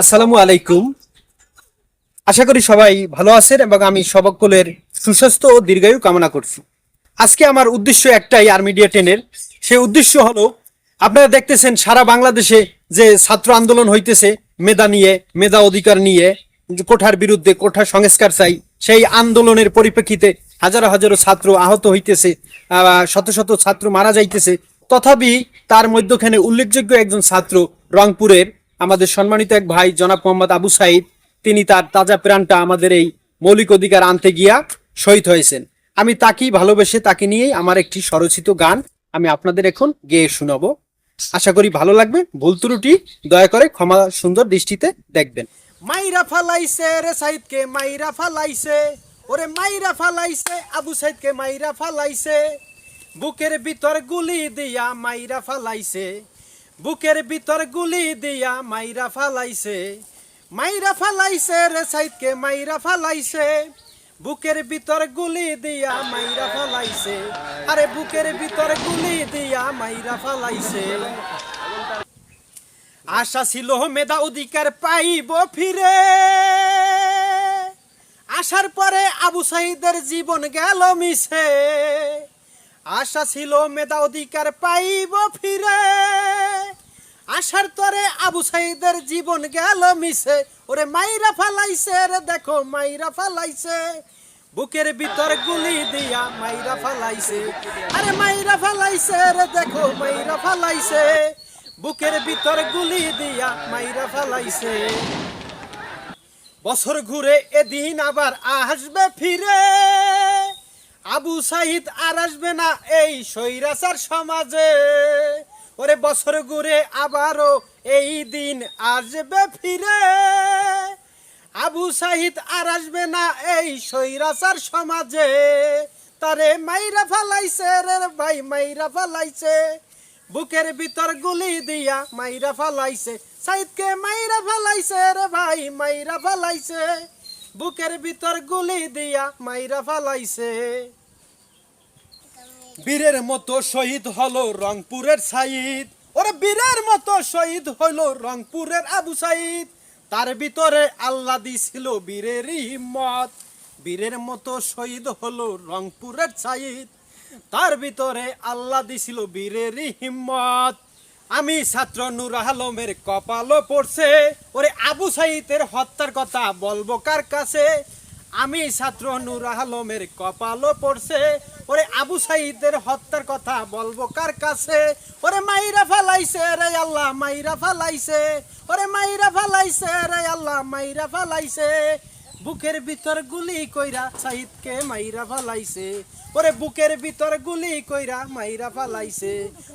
আসসালামু আলাইকুম। আশা করি সবাই ভালো আছেন এবং আমি সবকলের সুস্বাস্থ্য ও দীর্ঘায়ু কামনা করছি। আজকে আমার উদ্দেশ্য একটাই আর মিডিয়া টেনের সেই উদ্দেশ্য হলো, আপনারা দেখতেছেন সারা বাংলাদেশে যে ছাত্র আন্দোলন হইতেছে, মেধা নিয়ে, মেধা অধিকার নিয়ে কোঠার বিরুদ্ধে কোঠা সংস্কার চাই, সেই আন্দোলনের পরিপ্রেক্ষিতে হাজারো হাজারো ছাত্র আহত হইতেছে শত শত ছাত্র মারা যাইতেছে। তথাপি তার মধ্যখানে উল্লেখযোগ্য একজন ছাত্র রংপুরের আমাদের সম্মানিত এক ভাই, জনাব মোহাম্মদ আবু সাইদ, তিনি তার তাজা প্রাণটা আমাদের এই মৌলিক অধিকার আনতে গিয়া শহীদ হয়েছেন। আমি তাকেই ভালোবেসে তাকে নিয়েই আমার একটি স্বরচিত গান আমি আপনাদের এখন গেয়ে শোনাবো। আশা করি ভালো লাগবে, ভুল ত্রুটি, দয়া করে ক্ষমা সুন্দর দৃষ্টিতে দেখবেন। মাইরা ফালাইছে রে সাইদকে, মাইরা ফালাইছে। ওরে মাইরা ফালাইছে, আবু সাইদকে মাইরা ফালাইছে। বুকের ভিতর গুলি দিয়া মাইরা ফালাইছে। বুকের ভিতর গুলি দিয়া মাইরা ফালাইছে। মাইরা ফালাইছে রে সাইদকে, মাইরা ফালাইছে। বুকের ভিতর গুলি দিয়া মাইরা ফালাইছে। আরে বুকের ভিতর গুলি দিয়া মাইরা ফালাইছে। আশা ছিল মেধা অধিকার পাইব ফিরে। আসার পরে আবু সাইদের জীবন গেল মিশে আশা ছিল মেধা অধিকার পাইব ফিরে। আসার তরে আবু সাইদের জীবন গেল মিশে। ওরে মাইরা ফালাইছে রে, দেখো মাইরা ফালাইছে। বুকের ভিতর গুলি দিয়া মাইরা ফালাইছে। আরে মাইরা ফালাইছে রে, দেখো মাইরা ফালাইছে। বুকের ভিতর গুলি দিয়া মাইরা ফালাইছে। বছর ঘুরে এদিন আবার আসবে ফিরে। আবু সাহিদ আর আসবে না এই সৈরাচার সমাজে। ওরে বছর ঘুরে আবারও এই দিন আসবে ফিরে। আবু সাহিদ আর আসবে না এই সৈরাচার সমাজে। তারে মাইরা ফালাইছে রে ভাই, মাইরা ফালাইছে। বুকের ভিতর গুলি দিয়া মাইরা ফালাইছে। সাইদকে মাইরা ফালাইছে রে ভাই, মাইরা ফালাইছে। বুকের ভিতর গুলি দিয়া মাইরা ফালাইছে। বীরের মতো শহীদ হলো রংপুরের সাইদ। ওরে বীরের মতো শহীদ হলো রংপুরের আবু সাইদ। তার ভিতরে আল্লাহ দিছিল বীরের হিম্মত। বীরের মতো শহীদ হলো রংপুরের সাইদ। তার ভিতরে আল্লাহ দিছিল বীরের হিম্মত। আমি ছাত্র নূর আলমের কপালও পড়ছে। ওরে আবু সাইদের হত্যার কথা বলব কার কাছে? আমি ছাত্র নূর আলমের কপালও পড়ছে। ওরে আবু সাইদের হত্যার কথা বলব কার কাছে? ওরে মাইরা ফালাইছে রে আল্লাহ, মাইরা ফালাইছে। ওরে মাইরা ফালাইছে রে আল্লাহ, মাইরা ফালাইছে। বুকের ভিতর গুলি কইরা সাইদকে মাইরা ফালাইছে। ওরে বুকের ভিতর গুলি কইরা মাইরা ফালাইছে।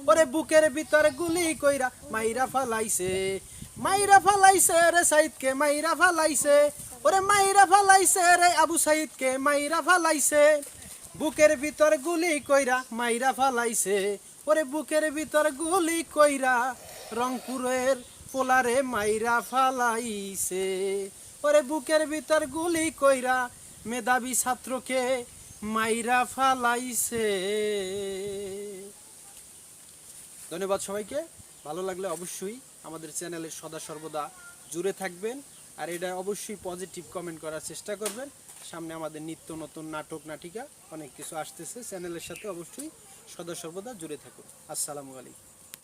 ওরে বুকের ভিতর গুলি কইরা মাইরা ফালাইছে। মাইরা ফালাইছে রে সাইদকে মাইরা ফালাইছে। ওরে মাইরা ফালাইছে রে আবু সাইদকে, মাইরা ফালাইছে। বুকের ভিতর গুলি কইরা মাইরা ফালাইছে। ওরে বুকের ভিতর গুলি কইরা রংপুরের পোলারে মাইরা ফালাইছে। ওরে বুকের ভিতর গুলি কইরা মেধাবী ছাত্রকে মাইরা ফালাইছে। ধন্যবাদ সবাইকে। ভালো লাগলে অবশ্যই আমাদের চ্যানেলে সদা সর্বদা জুড়ে থাকবেন। আর এটা অবশ্যই পজিটিভ কমেন্ট করার চেষ্টা করবেন। সামনে আমাদের নিত্য নতুন নাটক, নাটিকা, অনেক কিছু আসতেছে। চ্যানেলের সাথে অবশ্যই সদা সর্বদা জুড়ে থাকুন। আসসালামু আলাইকুম।